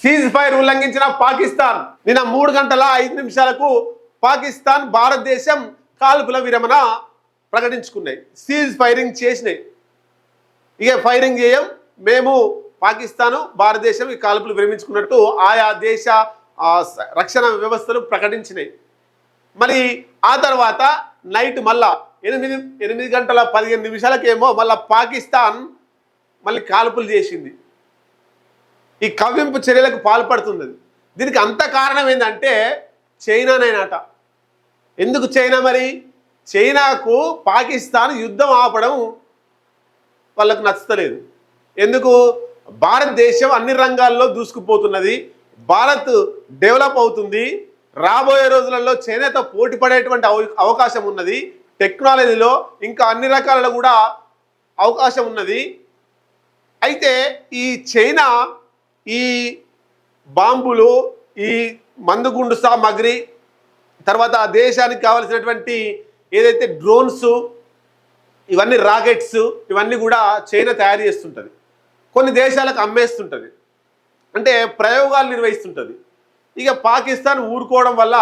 Cease fire ఉల్లంఘించిన పాకిస్తాన్. నిన్న మూడు గంటల ఐదు నిమిషాలకు పాకిస్తాన్ భారతదేశం కాల్పుల విరమణ ప్రకటించుకున్నాయి. సీజ్ ఫైరింగ్ చేసినాయి. ఇక ఫైరింగ్ చేయం. మేము పాకిస్తాను భారతదేశం ఈ కాల్పులు విరమించుకున్నట్టు ఆయా దేశ రక్షణ వ్యవస్థలు ప్రకటించినాయి. మరి ఆ తర్వాత నైట్ మళ్ళా ఎనిమిది ఎనిమిది గంటల పదిహేను నిమిషాలకేమో మళ్ళా పాకిస్తాన్ మళ్ళీ కాల్పులు చేసింది. ఈ కవ్వింపు చర్యలకు పాల్పడుతుంది దీనికి అంత కారణం ఏంటంటే చైనానేనట. ఎందుకు చైనా మరి? చైనాకు పాకిస్తాన్ యుద్ధం ఆపడం వాళ్ళకు నచ్చలేదు. ఎందుకు? భారతదేశం అన్ని రంగాల్లో దూసుకుపోతున్నది. భారత్ డెవలప్ అవుతుంది. రాబోయే రోజులలో చైనాతో పోటీ పడేటువంటి అవ- అవకాశం ఉన్నది. టెక్నాలజీలో ఇంకా అన్ని రకాలలో కూడా అవకాశం ఉన్నది. అయితే ఈ చైనా ఈ బాంబులు ఈ మందుగుండు సామాగ్రి తర్వాత ఆ దేశానికి కావలసినటువంటి ఏదైతే డ్రోన్స్ ఇవన్నీ రాకెట్స్ ఇవన్నీ కూడా చైనా తయారు చేస్తుంటుంది. కొన్ని దేశాలకు అమ్మేస్తుంటుంది. అంటే ప్రయోగాలు నిర్వహిస్తుంటుంది. ఇక పాకిస్తాన్ ఊరుకోవడం వల్ల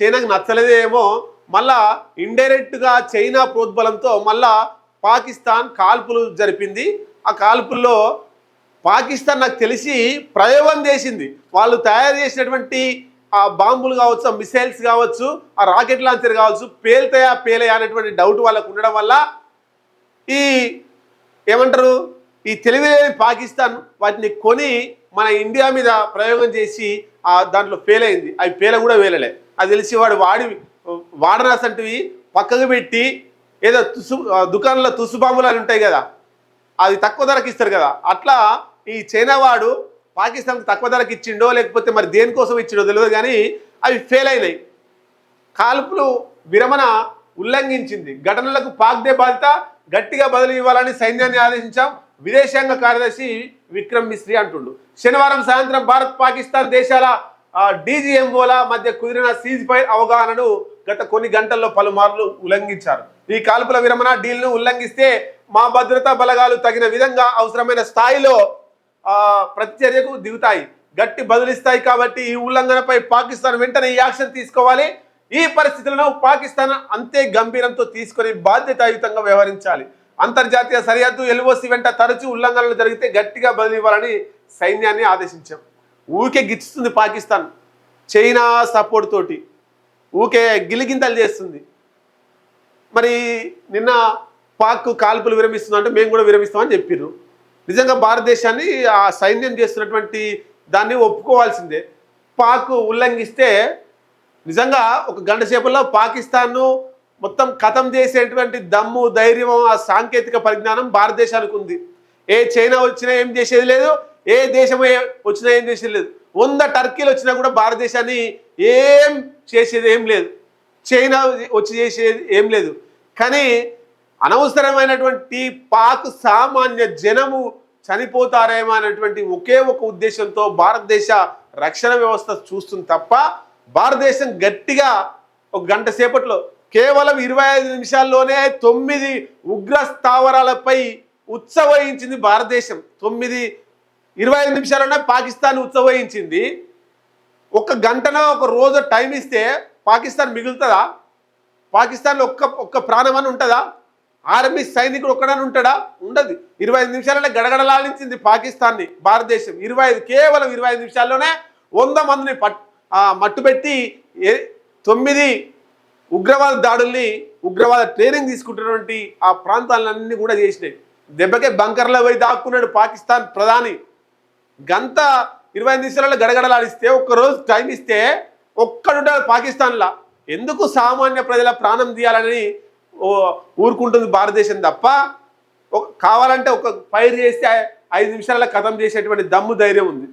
చైనాకు నచ్చలేదేమో మళ్ళా ఇండైరెక్ట్గా చైనా ప్రోద్బలంతో మళ్ళా పాకిస్తాన్ కాల్పులు జరిపింది. ఆ కాల్పుల్లో పాకిస్తాన్ నాకు తెలిసి ప్రయోగం చేసింది. వాళ్ళు తయారు చేసినటువంటి ఆ బాంబులు కావచ్చు ఆ మిసైల్స్ కావచ్చు ఆ రాకెట్ లాంచర్ కావచ్చు పేలుతాయా పేలయా అనేటువంటి డౌట్ వాళ్ళకు ఉండడం వల్ల ఈ ఏమంటారు ఈ తెలివిలేని పాకిస్తాన్ వాటిని కొని మన ఇండియా మీద ప్రయోగం చేసి ఆ దాంట్లో ఫెయిల్ అయింది. అవి పేల కూడా వేలలే అది తెలిసి వాడు వాడి వాడనాసంటివి పక్కకు పెట్టి ఏదో తుసు దుకాణంలో తుసు బాంబులు అని ఉంటాయి కదా అది తక్కువ ధరకు ఇస్తారు కదా. అట్లా ఈ చైనా వాడు తక్కువ ధరకు ఇచ్చిండో లేకపోతే మరి దేనికోసం ఇచ్చిండో తెలియదు కానీ అవి ఫెయిల్ అయినాయి. కాల్పులు విరమణ ఉల్లంఘించింది. ఘటనలకు పాక్దే బాధిత గట్టిగా బదులు ఇవ్వాలని సైన్యాన్ని ఆదేశించాం. విదేశాంగ కార్యదర్శి విక్రమ్ మిశ్రీ అంటుండు. శనివారం సాయంత్రం భారత్ పాకిస్తాన్ దేశాల డీజీఎంఓల మధ్య కుదిరిన సీజ్ ఫైర్ అవగాహనను గత కొన్ని గంటల్లో పలుమార్లు ఉల్లంఘించారు. ఈ కాల్పుల విరమణ డీల్ను ఉల్లంఘిస్తే మా భద్రతా బలగాలు తగిన విధంగా అవసరమైన స్థాయిలో ప్రతిచర్యకు దిగుతాయి. గట్టి బదులిస్తాయి కాబట్టి ఈ ఉల్లంఘనపై పాకిస్తాన్ వెంటనే ఈ యాక్షన్ తీసుకోవాలి. ఈ పరిస్థితులను పాకిస్తాన్ అంతే గంభీరంతో తీసుకొని బాధ్యతాయుతంగా వ్యవహరించాలి. అంతర్జాతీయ సరిహద్దు ఎల్ఓసి వెంట తరచూ ఉల్లంఘనలు జరిగితే గట్టిగా బదిలివ్వాలని సైన్యాన్ని ఆదేశించాం. ఊకే గిచ్చుతుంది పాకిస్తాన్. చైనా సపోర్ట్ తోటి. ఊకే గిలిగింతలు చేస్తుంది. మరి నిన్న పాక్ కాల్పులు విరమిస్తుందంటే అంటే మేము కూడా విరమిస్తామని చెప్పిర్రు. నిజంగా భారతదేశాన్ని ఆ సైన్యం చేస్తున్నటువంటి దాన్ని ఒప్పుకోవాల్సిందే. పాక్ ఉల్లంఘిస్తే నిజంగా ఒక గంట సేపల్లో పాకిస్తాన్ను మొత్తం ఖతం చేసేటువంటి దమ్ము ధైర్యం ఆ సాంకేతిక పరిజ్ఞానం భారతదేశానికి ఉంది. ఏ చైనా వచ్చినా ఏం చేసేది లేదు ఏ దేశం వచ్చినా ఏం చేసేది లేదు. వంద టర్కీలు వచ్చినా కూడా భారతదేశాన్ని ఏం చేసేది ఏం లేదు. చైనా వచ్చి చేసేది ఏం లేదు. కానీ అనవసరమైనటువంటి పాక్ సామాన్య జనము చనిపోతారేమో అనేటువంటి ఒకే ఒక ఉద్దేశంతో భారతదేశ రక్షణ వ్యవస్థ చూస్తుంది తప్ప భారతదేశం గట్టిగా ఒక గంట సేపట్లో కేవలం ఇరవై ఐదు నిమిషాల్లోనే తొమ్మిది ఉగ్ర స్థావరాలపై ఉత్సవహించింది భారతదేశం. తొమ్మిది ఇరవై ఐదు నిమిషాల్లోనే పాకిస్తాన్ ఉత్సవహించింది. ఒక గంటన ఒక రోజు టైం ఇస్తే పాకిస్తాన్ మిగులుతుందా? పాకిస్తాన్లో ఒక్క ఒక్క ప్రాణం అని ఉంటుందా? ఆర్మీ సైనికుడు ఒక్కడని ఉంటాడా? ఉండదు. ఇరవై ఐదు నిమిషాలనే గడగడలాడించింది పాకిస్తాన్ని భారతదేశం. ఇరవై ఐదు కేవలం ఇరవై ఐదు నిమిషాల్లోనే వంద మందిని పట్ ఆ, మట్టుపెట్టి ఏ తొమ్మిది ఉగ్రవాద దాడుల్ని ఉగ్రవాద ట్రైనింగ్ తీసుకుంటున్నటువంటి ఆ ప్రాంతాలన్నీ కూడా చేసినాయి. దెబ్బకే బంకర్లో పోయి దాక్కున్నాడు పాకిస్తాన్ ప్రధాని. గంత ఇరవై ఐదు నిమిషాలలో గడగడలాడిస్తే ఒక్కరోజు టైం ఇస్తే ఒక్కడుంటాడు పాకిస్తాన్లా. ఎందుకు సామాన్య ప్రజల ప్రాణం తీయాలని ఊరుకుంటుంది భారతదేశం తప్ప ఒక- కావాలంటే ఒక ఫైర్ చేస్తే ఐదు నిమిషాలలో కథం చేసేటువంటి దమ్ము ధైర్యం ఉంది.